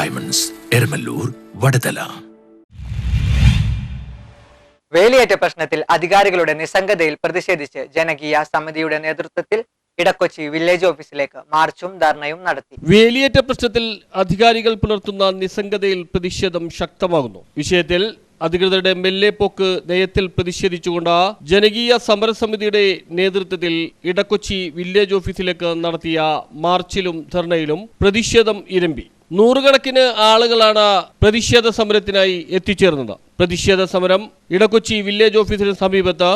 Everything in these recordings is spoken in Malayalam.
ഡയമണ്ട്സ് എരമല്ലൂർ വടതല വേലിയേറ്റ പ്രശ്നത്തിൽ അധികാരികളുടെ നിസ്സംഗതയിൽ പ്രതിഷേധിച്ച് ജനകീയ സമിതിയുടെ നേതൃത്വത്തിൽ ഇടക്കൊച്ചി വില്ലേജ് ഓഫീസിലേക്ക് മാർച്ചും ധർണയും നടത്തി. വേലിയേറ്റ പ്രശ്നത്തിൽ അധികാരികൾ പുലർത്തുന്ന നിസ്സംഗതയിൽ പ്രതിഷേധം ശക്തമാകുന്നു. വിഷയത്തിൽ അധികൃതരുടെ മെല്ലെപ്പോക്ക് നയത്തിൽ പ്രതിഷേധിച്ചുകൊണ്ട് ജനകീയ സമരസമിതിയുടെ നേതൃത്വത്തിൽ ഇടക്കൊച്ചി വില്ലേജ് ഓഫീസിലേക്ക് നടത്തിയ മാർച്ചിലും ധർണയിലും പ്രതിഷേധം ഇരമ്പി. നൂറുകണക്കിന് ആളുകളാണ് പ്രതിഷേധ സമരത്തിനായി എത്തിച്ചേർന്നത്. പ്രതിഷേധ സമരം ഇടക്കൊച്ചി വില്ലേജ് ഓഫീസിന് സമീപത്ത്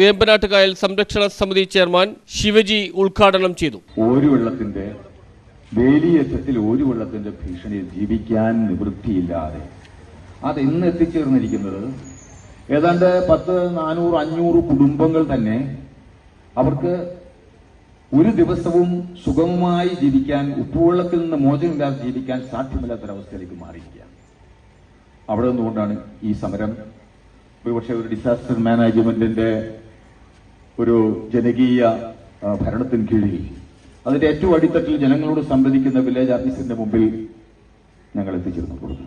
വേമ്പനാട്ടുകായൽ സംരക്ഷണ സമിതി ചെയർമാൻ ശിവജി ഉദ്ഘാടനം ചെയ്തു. ഒരു വെള്ളത്തിന്റെ വേലിയേറ്റത്തിൽ ഒരു വെള്ളത്തിന്റെ ഭീഷണിയിൽ ജീവിക്കാൻ നിവൃത്തിയില്ലാതെ. ഇന്ന് എത്തിച്ചേർന്നിരിക്കുന്നത് ഏതാണ്ട് പത്ത് നാനൂറ് അഞ്ഞൂറ് കുടുംബങ്ങൾ തന്നെ അവർക്ക് ഒരു ദിവസവും സുഗമമായി ജീവിക്കാൻ ഉപ്പുവെള്ളത്തിൽ നിന്ന് മോചനമില്ലാതെ ജീവിക്കാൻ സാധ്യമല്ലാത്തൊരവസ്ഥയിലേക്ക് മാറിയിരിക്കുകയാണ്. അവിടെ നിന്നുകൊണ്ടാണ് ഈ സമരം. ഒരുപക്ഷെ ഒരു ഡിസാസ്റ്റർ മാനേജ്മെന്റിന്റെ ഒരു ജനകീയ ഭരണത്തിന് കീഴിൽ. അതിന്റെ ഏറ്റവും അടിത്തട്ടിൽ ജനങ്ങളോട് സംവദിക്കുന്ന വില്ലേജ് ഓഫീസിന്റെ മുമ്പിൽ ഞങ്ങൾ എത്തിച്ചേർന്നു. കൊടുത്തു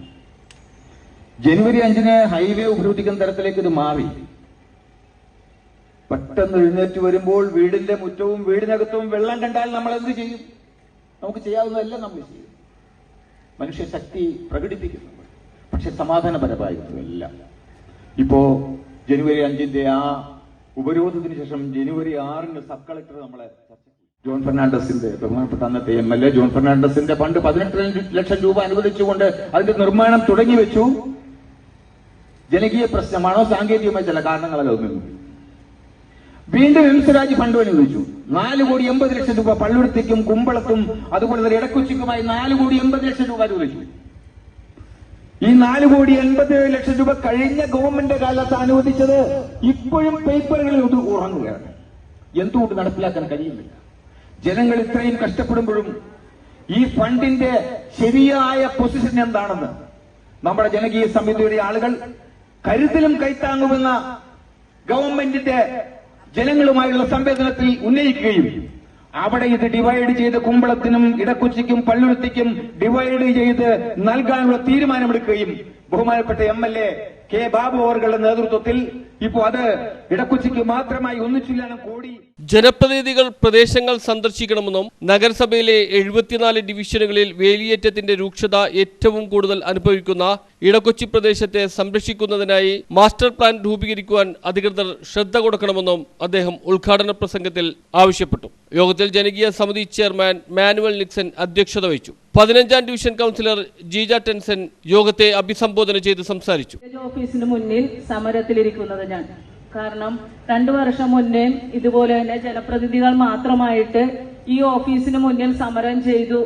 ജനുവരി അഞ്ചിന് ഹൈവേ ഉപരോധിക്കുന്ന തരത്തിലേക്ക് ഇത് മാറി. പെട്ടെന്ന് എഴുന്നേറ്റ് വരുമ്പോൾ വീടിന്റെ മുറ്റവും വീടിനകത്തും വെള്ളം കണ്ടാൽ നമ്മൾ എന്ത് ചെയ്യും? നമുക്ക് ചെയ്യാവുന്നതല്ല നമ്മൾ ചെയ്യും. മനുഷ്യ ശക്തി പ്രകടിപ്പിക്കുന്നു. പക്ഷെ സമാധാനപരമായിരുന്നു എല്ലാം ഇപ്പോ ജനുവരി അഞ്ചിന്റെ ആ ഉപരോധത്തിന് ശേഷം ജനുവരി ആറിന് സബ് കളക്ടർ നമ്മളെ ജോൺ ഫെർണാണ്ടസിന്റെ ബഹുമാനപ്പെട്ട അന്നത്തെ എം എൽ എ ജോൺ ഫെർണാണ്ടസിന്റെ പണ്ട് പതിനെട്ട് ലക്ഷം രൂപ അനുവദിച്ചുകൊണ്ട് അതിന്റെ നിർമ്മാണം തുടങ്ങി വെച്ചു. ജനകീയ പ്രശ്നമാണോ സാങ്കേതികമായ ചില കാരണങ്ങളല്ലോ ഒന്നും വീണ്ടും എംസ്വരാജ് ഫണ്ട് അനുവദിച്ചു. നാല് കോടി എൺപത് ലക്ഷം രൂപ പള്ളുരുത്തിക്കും കുമ്പളത്തും അതുപോലെ തന്നെ ഇടക്കൊച്ചിക്കുമായി നാല് കോടി എൺപത് ലക്ഷം രൂപ അനുവദിച്ചു. ഈ നാല് കോടി എൺപത് ലക്ഷം രൂപ കഴിഞ്ഞ ഗവൺമെന്റ് കാലത്ത് അനുവദിച്ചത് ഇപ്പോഴും പേപ്പറുകളിൽ ഒന്ന് ഉറങ്ങുകയാണ്. എന്തുകൊണ്ട് നടപ്പിലാക്കാൻ കഴിയുന്നില്ല? ജനങ്ങൾ ഇത്രയും കഷ്ടപ്പെടുമ്പോഴും ഈ ഫണ്ടിന്റെ ശരിയായ പൊസിഷൻ എന്താണെന്ന് നമ്മുടെ ജനകീയ സമിതിയുടെ ആളുകൾ കരുതലും കൈത്താങ്ങുമെന്ന ഗവൺമെന്റിന്റെ ജനങ്ങളുമായുള്ള സംവേദനത്തിൽ ഉന്നയിക്കുകയും അവിടെ ഇത് ഡിവൈഡ് ചെയ്ത് കുമ്പളത്തിനും ഇടക്കുച്ചിക്കും പള്ളുരുത്തിക്കും ഡിവൈഡ് ചെയ്ത് നൽകാനുള്ള തീരുമാനമെടുക്കുകയും ബഹുമാനപ്പെട്ട M L A K Babu അവറുകളുടെ നേതൃത്വത്തിൽ ഇപ്പോ അത് ഇടക്കുച്ചിക്ക് മാത്രമായി ഒന്നിച്ചില്ലാണ് കോടി ജനപ്രതിനിധികൾ പ്രദേശങ്ങൾ സന്ദർശിക്കണമെന്നും നഗരസഭയിലെ എഴുപത്തിനാല് ഡിവിഷനുകളിൽ വേലിയേറ്റത്തിന്റെ രൂക്ഷത ഏറ്റവും കൂടുതൽ അനുഭവിക്കുന്ന ഇടക്കൊച്ചി പ്രദേശത്തെ സംരക്ഷിക്കുന്നതിനായി മാസ്റ്റർ പ്ലാൻ രൂപീകരിക്കുവാൻ അധികൃതർ ശ്രദ്ധ കൊടുക്കണമെന്നും അദ്ദേഹം ഉദ്ഘാടന പ്രസംഗത്തിൽ ആവശ്യപ്പെട്ടു. യോഗത്തിൽ ജനകീയ സമിതി ചെയർമാൻ മാനുവൽ നിക്സൺ അധ്യക്ഷത വഹിച്ചു. പതിനഞ്ചാം ഡിവിഷൻ കൗൺസിലർ ജീജ ടെൻസൻ യോഗത്തെ അഭിസംബോധന ചെയ്ത് സംസാരിച്ചു. ഓഫീസിന് മുന്നിൽ സമരത്തിലിരിക്കുന്നത് ഞാൻ. കാരണം രണ്ടു വർഷം മുന്നേ ഇതുപോലെ തന്നെ ജനപ്രതിനിധികൾ മാത്രമായിട്ട് ഈ ഓഫീസിന് മുന്നിൽ സമരം ചെയ്തു.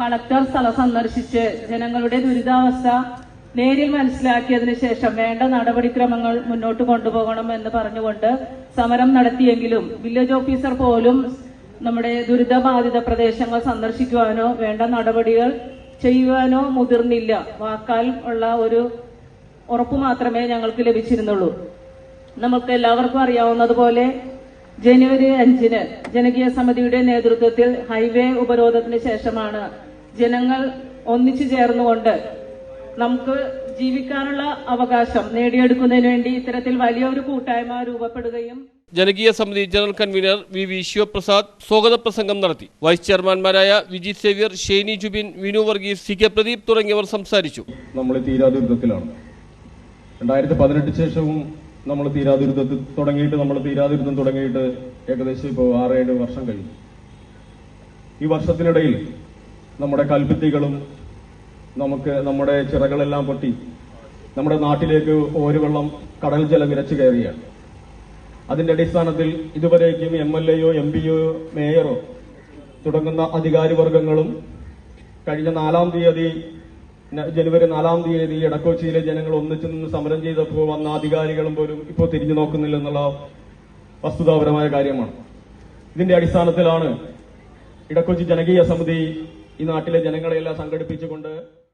കളക്ടർ സ്ഥലം സന്ദർശിച്ച് ജനങ്ങളുടെ ദുരിതാവസ്ഥ നേരിൽ മനസ്സിലാക്കിയതിനു ശേഷം വേണ്ട നടപടിക്രമങ്ങൾ മുന്നോട്ട് കൊണ്ടുപോകണം എന്ന് പറഞ്ഞുകൊണ്ട് സമരം നടത്തിയെങ്കിലും വില്ലേജ് ഓഫീസർ പോലും നമ്മുടെ ദുരിതബാധിത പ്രദേശങ്ങൾ സന്ദർശിക്കുവാനോ വേണ്ട നടപടികൾ ചെയ്യുവാനോ മുതിർന്നില്ല. വാക്കാൽ ഉള്ള ഒരു ഉറപ്പ് മാത്രമേ ഞങ്ങൾക്ക് ലഭിച്ചിരുന്നുള്ളൂ. നമുക്ക് എല്ലാവർക്കും അറിയാവുന്നതുപോലെ ജനുവരി അഞ്ചിന് ജനകീയ സമിതിയുടെ നേതൃത്വത്തിൽ ഹൈവേ ഉപരോധത്തിന് ശേഷമാണ് ജനങ്ങൾ ഒന്നിച്ചു ചേർന്നുകൊണ്ട് നമുക്ക് ജീവിക്കാനുള്ള അവകാശം നേടിയെടുക്കുന്നതിന് വേണ്ടി ഇത്തരത്തിൽ വലിയൊരു കൂട്ടായ്മ രൂപപ്പെടുകയും ജനകീയ സമിതി general convener V V Sivaprasad സ്വാഗത പ്രസംഗം നടത്തി. വൈസ് ചെയർമാൻമാരായ വിജി സേവ്യർ ഷെയ്നി ജുബിൻ വിനു വർഗീസ് സി കെ പ്രദീപ് തുടങ്ങിയവർ സംസാരിച്ചു. നമ്മൾ തീരാദുരിതത്തിലാണ് രണ്ടായിരത്തി പതിനെട്ട് ശേഷവും നമ്മൾ തീരാദുരിതത്തിൽ തുടങ്ങിയിട്ട് നമ്മൾ തീരാദുരിതം തുടങ്ങിയിട്ട് ഏകദേശം ഇപ്പോൾ ആറേഴ് വർഷം കഴിഞ്ഞു. ഈ വർഷത്തിനിടയിൽ നമ്മുടെ കൽപ്പിത്തികളും നമുക്ക് നമ്മുടെ ചിറകളെല്ലാം പൊട്ടി. നമ്മുടെ നാട്ടിലേക്ക് ഒരു വെള്ളം കടൽ ജലം ഇരച്ചു കയറിയാണ് അതിന്റെ അടിസ്ഥാനത്തിൽ ഇതുവരേക്കും എം എൽ എയോ എം പിയോ മേയറോ തുടങ്ങുന്ന അധികാരിവർഗങ്ങളും കഴിഞ്ഞ നാലാം തീയതി ജനുവരി നാലാം തീയതി ഇടക്കൊച്ചിയിലെ ജനങ്ങൾ ഒന്നിച്ചു നിന്ന് സമരം ചെയ്തപ്പോൾ വന്ന അധികാരികളും പോലും ഇപ്പോൾ തിരിഞ്ഞു നോക്കുന്നില്ല എന്നുള്ള വസ്തുതാപരമായ കാര്യമാണ്. ഇതിന്റെ അടിസ്ഥാനത്തിലാണ് ഇടക്കൊച്ചി ജനകീയ സമിതി ഈ നാട്ടിലെ ജനങ്ങളെയെല്ലാം സംഘടിപ്പിച്ചുകൊണ്ട്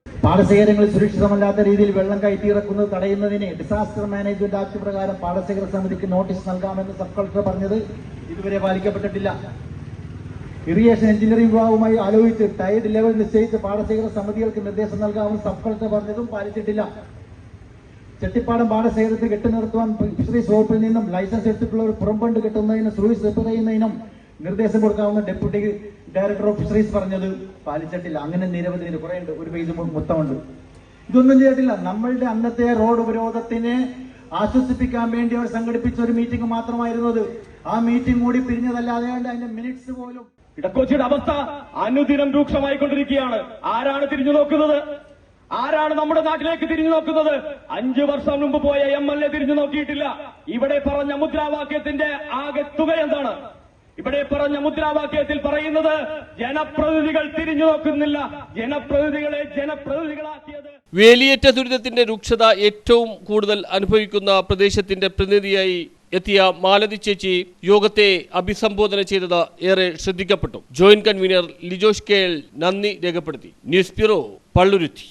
പാടശേഖരങ്ങളിൽ സുരക്ഷിതമല്ലാത്ത രീതിയിൽ വെള്ളം കയറ്റിയിറക്കുന്നത് തടയുന്നതിന് ഡിസാസ്റ്റർ മാനേജ്മെന്റ് ആക്ട് പ്രകാരം പാടശേഖര സമിതിക്ക് നോട്ടീസ് നൽകാമെന്ന് സബ് കളക്ടർ പറഞ്ഞത് ഇതുവരെ പാലിക്കപ്പെട്ടിട്ടില്ല. ഇറിഗേഷൻ എഞ്ചിനീയറിംഗ് വിഭാഗവുമായി ആലോചിച്ച് ടൈഡ് ലെവൽ നിശ്ചയിച്ച് പാടശേഖര സമിതികൾക്ക് നിർദ്ദേശം നൽകാമെന്ന് സബ് കളക്ടർ പറഞ്ഞതും പാലിച്ചിട്ടില്ല. ചെട്ടിപ്പാടം പാടശേഖരത്തിൽ കെട്ടി നിർത്തുവാൻ ഫിഷറീസ് വകുപ്പിൽ നിന്നും ലൈസൻസ് എടുത്തിട്ടുള്ളവർ പുറംപണ്ട് കെട്ടുന്നതിനും സർവീസ് റിപ്പയർ ചെയ്യുന്നതിനും നിർദ്ദേശം കൊടുക്കാമെന്ന് ഡെപ്യൂട്ടി ഡയറക്ടർ ഓഫ് ഫിഷറീസ് പറഞ്ഞത് പാലിച്ചിട്ടില്ല. അങ്ങനെ നിരവധി കുറേയുണ്ട്. ഒരു പേജ് മൊത്തമുണ്ട്. ഇതൊന്നും ചെയ്തിട്ടില്ല. നമ്മളുടെ അന്നത്തെ റോഡ് ഉപരോധത്തിനെ ആശ്വസിപ്പിക്കാൻ വേണ്ടി അവർ സംഘടിപ്പിച്ച ഒരു മീറ്റിംഗ് മാത്രമായിരുന്നത് ആ മീറ്റിംഗ് കൂടി പിരിഞ്ഞതല്ലാതെ അതിന്റെ മിനിറ്റ്സ് പോലും ഇടക്കൊച്ചിയുടെ അവസ്ഥ അനുദിനം രൂക്ഷമായിക്കൊണ്ടിരിക്കുകയാണ്. ആരാണ് തിരിഞ്ഞു നോക്കുന്നത്? ആരാണ് നമ്മുടെ നാട്ടിലേക്ക് തിരിഞ്ഞു നോക്കുന്നത്? അഞ്ചു വർഷം മുമ്പ് പോയ എം എൽ എ തിരിഞ്ഞു നോക്കിയിട്ടില്ല. ഇവിടെ പറഞ്ഞ മുദ്രാവാക്യത്തിന്റെ ആകെ തുക എന്താണ്? ഇവിടെ പറഞ്ഞ മുദ്രാവാക്യത്തിൽ പറയുന്നത് ജനപ്രതിനിധികൾ തിരിഞ്ഞു നോക്കുന്നില്ല. ജനപ്രതിനിധികളെ ജനപ്രതിനിധികളാക്കിയത് വേലിയേറ്റ ദുരിതത്തിന്റെ രൂക്ഷത ഏറ്റവും കൂടുതൽ അനുഭവിക്കുന്ന പ്രദേശത്തിന്റെ പ്രതിനിധിയായി എത്തിയ മാലതി ചേച്ചി യോഗത്തെ അഭിസംബോധന ചെയ്തത് ഏറെ ശ്രദ്ധിക്കപ്പെട്ടു. ജോയിന്റ് കൺവീനർ ലിജോഷ് കെ നന്ദി രേഖപ്പെടുത്തി. News bureau Palluruthy.